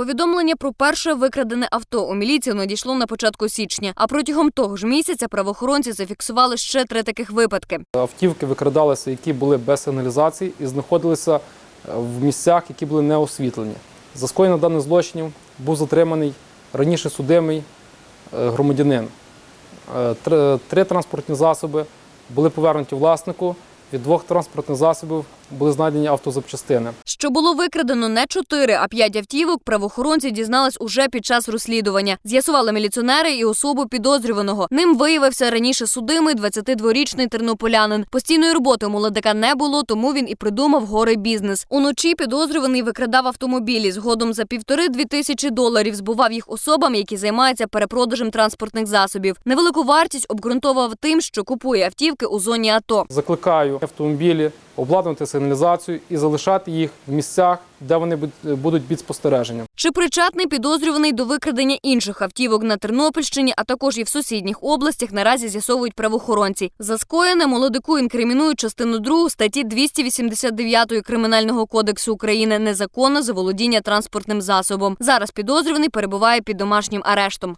Повідомлення про перше викрадене авто у міліцію надійшло на початку січня. А протягом того ж місяця правоохоронці зафіксували ще три таких випадки. Автівки викрадалися, які були без сигналізації і знаходилися е, в місцях, які були не освітлені. За скоєння даних злочинів був затриманий раніше судимий е, громадянин. Е, три транспортні засоби були повернуті власнику. Від двох транспортних засобів були знайдені автозапчастини. Що було викрадено не чотири, а п'ять автівок, правоохоронці дізнались уже під час розслідування. З'ясували міліціонери і особу підозрюваного. Ним виявився раніше судимий 22-річний тернополянин. Постійної роботи у молодика не було, тому він і придумав гори бізнес. Уночі підозрюваний викрадав автомобілі. Згодом за півтори-дві тисячі доларів збував їх особам, які займаються перепродажем транспортних засобів. Невелику вартість обґрунтовував тим, що купує автівки у зоні АТО. Закликаю автомобілі обладнати сигналізацію і залишати їх в місцях, де вони буд- будуть під спостереженням. Чи причетний підозрюваний до викрадення інших автівок на Тернопільщині, а також і в сусідніх областях, наразі з'ясовують правоохоронці. За скоєне молодику інкримінують частину 2 статті 289 Кримінального кодексу України незаконне заволодіння транспортним засобом. Зараз підозрюваний перебуває під домашнім арештом.